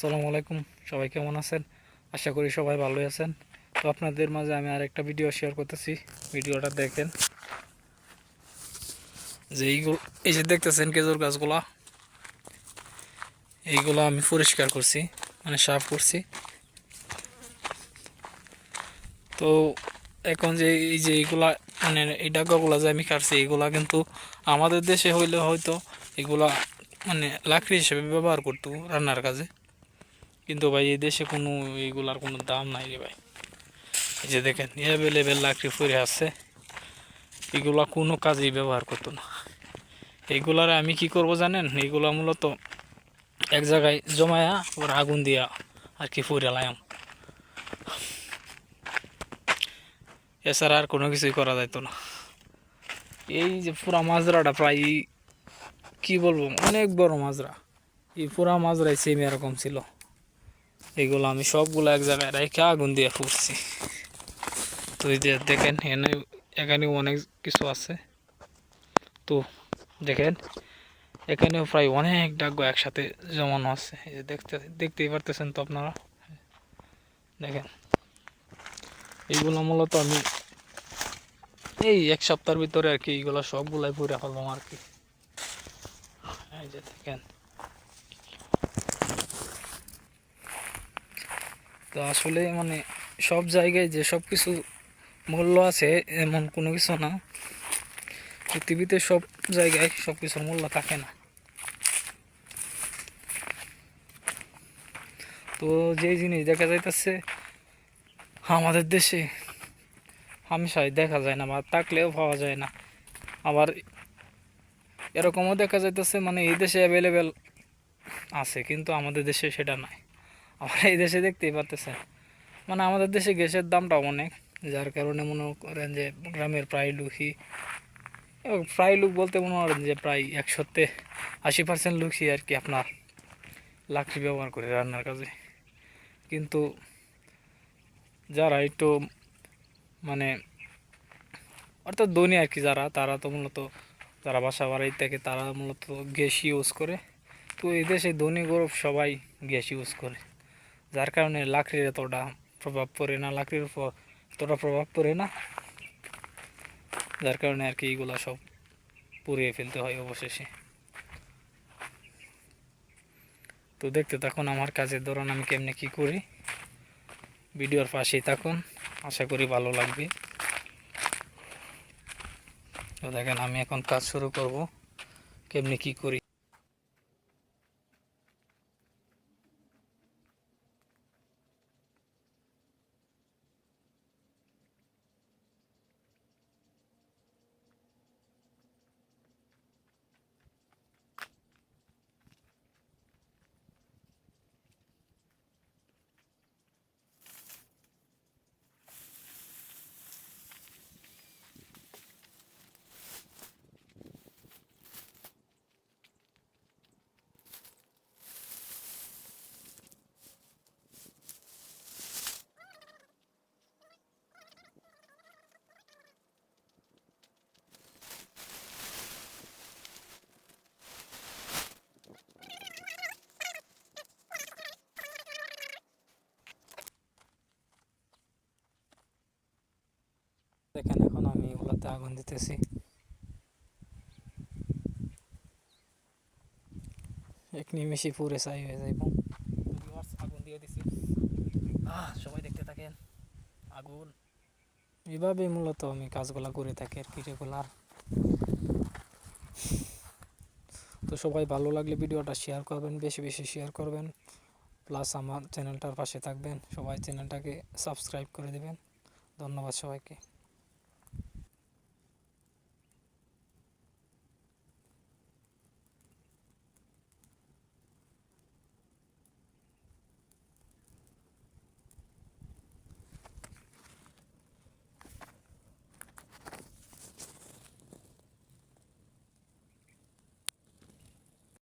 আসসালামু আলাইকুম। সবাই কেমন আছেন? আশা করি সবাই ভালোই আছেন। তো আপনাদের মাঝে আমি আর একটা ভিডিও শেয়ার করতেছি। ভিডিওটা দেখেন। যে এইগুলো এই যে দেখতেছেন খেজুর গাছগুলা। এইগুলো আমি পরিষ্কার করছি মানে সাফ করছি। তো এখন যে এই যে এইগুলা মানে এই ডাকাগুলা যে আমি কাটছি, এইগুলা কিন্তু আমাদের দেশে হইলে হয়তো এগুলা মানে লাকড়ি হিসেবে ব্যবহার করতো রান্নার কাজে। কিন্তু ভাই, এই দেশে কোনো এইগুলার কোনো দাম নাই রে ভাই। এই যে দেখেন অ্যাভেলেবেল লাকড়ি পরে আছে। এগুলা কোনো কাজেই ব্যবহার করতো না। এইগুলার আমি কি করব জানেন? এইগুলা মূলত এক জায়গায় জমায়া, ওর আগুন দিয়া আর কি ফুরে লাইম এছাড়া আর কোনো কিছুই করা যাইতো না। এই যে পুরা মাজরাটা প্রায় কি বলব, অনেক বড় মাজরা। এই পুরা মাজরাই সেম এরকম ছিল। এগুলো আমি সবগুলো এক জায়গায় রেখে আগুন দিয়ে ফুটছি। তো এই যে দেখেন এখানে এখানে অনেক কিছু আছে। তো দেখেন, এখানেও প্রায় অনেক ডাক একসাথে জমানো আছে। এই যে দেখতে, দেখতেই পারতেছেন তো আপনারা? দেখেন, এইগুলো মূলত আমি এই এক সপ্তাহের ভিতরে আর কি এইগুলো সবগুলাই পুরে ফেললাম আর কি। এই যে দেখেন তো আসলে মানে সব জায়গায় যে সব কিছু মূল্য আছে, এমন কোনো কিছু না। পৃথিবীতে সব জায়গায় সব কিছুর মূল্য থাকে না। তো যে জিনিস দেখা যাইতেছে, আমাদের দেশে হামেশাই দেখা যায় না, বা থাকলেও পাওয়া যায় না। আবার এরকমও দেখা যাইতেছে মানে এই দেশে অ্যাভেলেবেল আছে, কিন্তু আমাদের দেশে সেটা নাই। আবার এই দেশে দেখতেই পারতেছেন। মানে আমাদের দেশে গ্যাসের দামটা অনেক, যার কারণে মনে করেন যে গ্রামের প্রায় লোকই এবং প্রায় লোক বলতে মনে করেন যে প্রায় একশোতে আশি পার্সেন্ট লোকই আর কি আপনার লাকড়ি ব্যবহার করে রান্নার কাজে। কিন্তু যারা একটু মানে অর্থাৎ ধনী আর কি যারা, তারা তো মূলত যারা বাসা বাড়ি থাকে, তারা মূলত গ্যাস ইউজ করে। তো এই দেশে ধনী গরব সবাই গ্যাস ইউজ করে। যার কারণে লাকড়ির এতটা প্রভাব পড়ে না, লাকড়ির উপর এতটা প্রভাব পড়ে না, যার কারণে আর কি এইগুলো সব পুড়িয়ে ফেলতে হয় অবশেষে। তো দেখতে থাকুন আমার কাজের দৌরান আমি কেমনে কি করি। ভিডিওর পাশেই থাকুন, আশা করি ভালো লাগবে। তো দেখেন আমি এখন কাজ শুরু করব, কেমনি কি করি দেখেন এখন আমি এগুলোতে আগুন দিতেছি। এক নিমেষে পুরে ছাই হয়ে যাইব। আগুন দিয়ে দিছি। আহ, সবাই দেখতে থাকেন। আগুন। এভাবে মূলত আমি কাজগুলা করে থাকি আর কি রেগুলার তো সবাই ভালো লাগলে ভিডিওটা শেয়ার করবেন বেশি বেশি শেয়ার করবেন। প্লাস আমার চ্যানেলটার পাশে থাকবেন। সবাই চ্যানেলটাকে সাবস্ক্রাইব করে দেবেন। ধন্যবাদ সবাইকে।